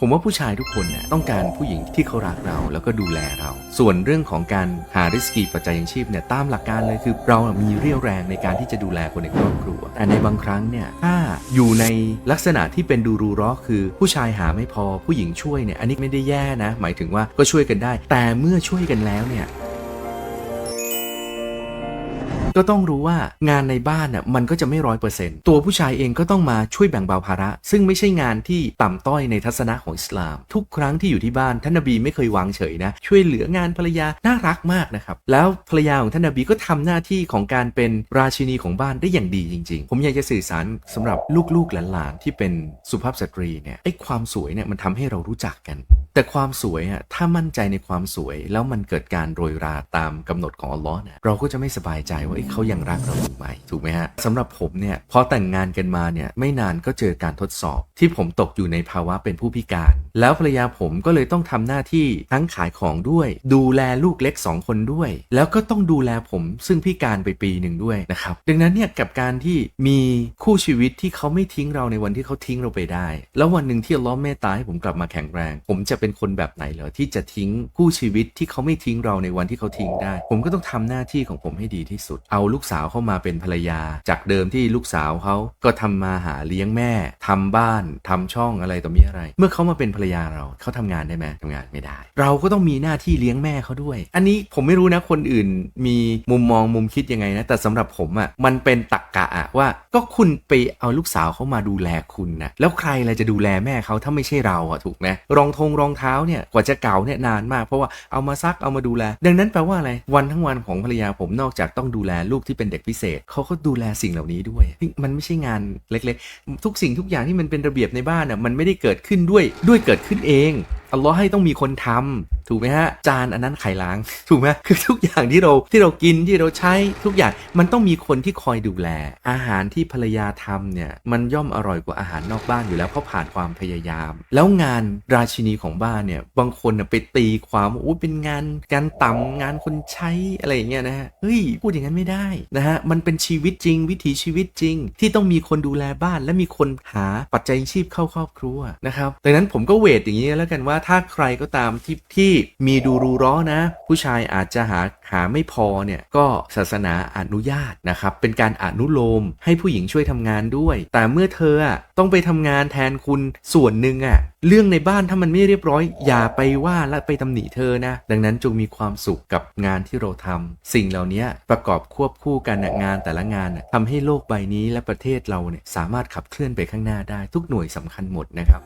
ผมว่าผู้ชายทุกคนเนี่ยต้องการผู้หญิงที่เขารักเราแล้วก็ดูแลเรา ส่วนเรื่องของการหาริสกีปัจจัยยังชีพเนี่ยตามหลักการเลยคือเรามีเรี่ยวแรงในการที่จะดูแลคนในครอบครัว แต่ในบางครั้งเนี่ยถ้าอยู่ในลักษณะที่เป็นดูรูร้อคือ ผู้ชายหาไม่พอผู้หญิงช่วยเนี่ยอันนี้ไม่ได้แย่นะ หมายถึงว่าก็ช่วยกันได้ แต่เมื่อช่วยกันแล้วเนี่ย ก็ต้องรู้ว่างานในบ้านน่ะมันก็จะไม่ร้อยเปอร์เซ็นต์ตัวผู้ชายเองก็ต้องมาช่วยแบ่งเบาภาระ ซึ่งไม่ใช่งานที่ต่ำต้อยในทัศนะของอิสลาม ทุกครั้งที่อยู่ที่บ้านท่านนบีไม่เคยวางเฉยนะ ช่วยเหลืองานภรรยาน่ารักมากนะครับแล้วภรรยาของท่านนบีก็ทำหน้าที่ของการเป็นราชินีของบ้านได้อย่างดีจริง ๆ ผมอยากจะสื่อสารสำหรับลูกๆหลานๆที่เป็นสุภาพสตรีเนี่ยไอ้ความสวยเนี่ยมันทำให้เรารู้จักกัน แต่ความสวยอะถ้ามั่นใจในความสวย แล้วมันเกิดการโรยราตามกำหนดของอัลลอฮ์เนี่ยเราก็จะไม่สบายใจว่าเอ้ยเขายังรักเราอยู่ไหมถูกไหมฮะสำหรับผมเนี่ยพอแต่งงานกันมาเนี่ยไม่นานก็เจอการทดสอบ ที่ผมตกอยู่ในภาวะเป็นผู้พิการ แล้วภรรยาผมก็เลยต้องทำหน้าที่ทั้งขายของด้วย ดูแลลูกเล็กสองคนด้วย แล้วก็ต้องดูแลผมซึ่งพิการไปปีหนึ่งด้วยนะครับดังนั้นเนี่ยกับการที่มีคู่ชีวิตที่เขาไม่ทิ้งเราในวันที่เขาทิ้งเราไปได้ แล้ววันหนึ่งที่ลลอฮ์เมตตาให้ผมกลับมาแข็งแรง ผมจะเป็นคนแบบไหนเหรอที่จะทิ้งคู่ชีวิตที่เขาไม่ทิ้งเราในวันที่เขาทิ้งได้ ผมก็ต้องทำหน้าที่ของผมให้ดีที่สุด เอาลูกสาวเข้ามาเป็นภรรยา จากเดิมที่ลูกสาวเขาก็ทำมาหาเลี้ยงแม่ทำบ้านทำช่องอะไรต่อมีอะไร เมื่อเขามาเป็นภรรยาเราเขาทำงานได้ไหมทำงานไม่ได้ เราก็ต้องมีหน้าที่เลี้ยงแม่เขาด้วย อันนี้ผมไม่รู้นะคนอื่นมีมุมมองมุมคิดยังไงนะแต่สำหรับผมอะ่ะมันเป็นตักกะอะว่าก็คุณไปเอาลูกสาวเขามาดูแลคุณนะแล้วใครล่ะจะดูแลแม่เขาถ้าไม่ใช่เราอะถูกไหมรองทงรองเท้าเนี่ยกว่าจะเก่าเนี่ยนานมาก เพราะว่าเอามาซักเอามาดูแล ดังนั้นแปลว่าอะไรวันทั้งวันของภรรยาผมนอกจากต้องดูแลลูกที่เป็นเด็กพิเศษเขาก็ดูแลสิ่งเหล่านี้ด้วย มันไม่ใช่งานเล็กๆ ทุกสิ่งทุกอย่างที่มันเป็นระเบียบในบ้านอะมันไม่ได้เกิดขึ้นด้วยด้วยเกิดขึ้นเอง อัลลอฮ์ให้ต้องมีคนทำ ถูกไหมฮะ จานอันนั้นไขล้าง ถูกไหมคือทุกอย่างที่เราที่เรากินที่เราใช้ทุกอย่างมันต้องมีคนที่คอยดูแล อาหารที่ภรรยาทำเนี่ยมันย่อมอร่อยกว่าอาหารนอกบ้านอยู่แล้วเพราะผ่านความพยายาม แล้วงานราชินีของบ้านเนี่ยบางคนน่ะไปตีความว่าโอ้เป็นงานงานต่ำงานคนใช้อะไรอย่างเงี้ยนะฮะเฮ้ยพูดอย่างนั้นไม่ได้นะฮะมันเป็นชีวิตจริง วิถีชีวิตจริง ที่ต้องมีคนดูแลบ้าน และมีคนหาปัจจัยชีพเข้าครอบครัวนะครับดังนั้นผมก็เวทอย่างนี้แล้วกันว่าถ้าใครก็ตามที่ที่มีดูรูร้อนะ ผู้ชายอาจจะหาหาไม่พอเนี่ยก็ศาสนาอนุญาตนะครับ เป็นการอนุโลมให้ผู้หญิงช่วยทำงานด้วย แต่เมื่อเธออะต้องไปทำงานแทนคุณส่วนหนึ่งอะเรื่องในบ้านถ้ามันไม่เรียบร้อย อย่าไปว่าและไปตำหนิเธอนะ ดังนั้นจงมีความสุขกับงานที่เราทำสิ่งเหล่านี้ประกอบควบคู่กันงานแต่ละงานน่ะทำให้โลกใบนี้และประเทศเราเนี่ยสามารถขับเคลื่อนไปข้างหน้าได้ทุกหน่วยสำคัญหมดนะครับ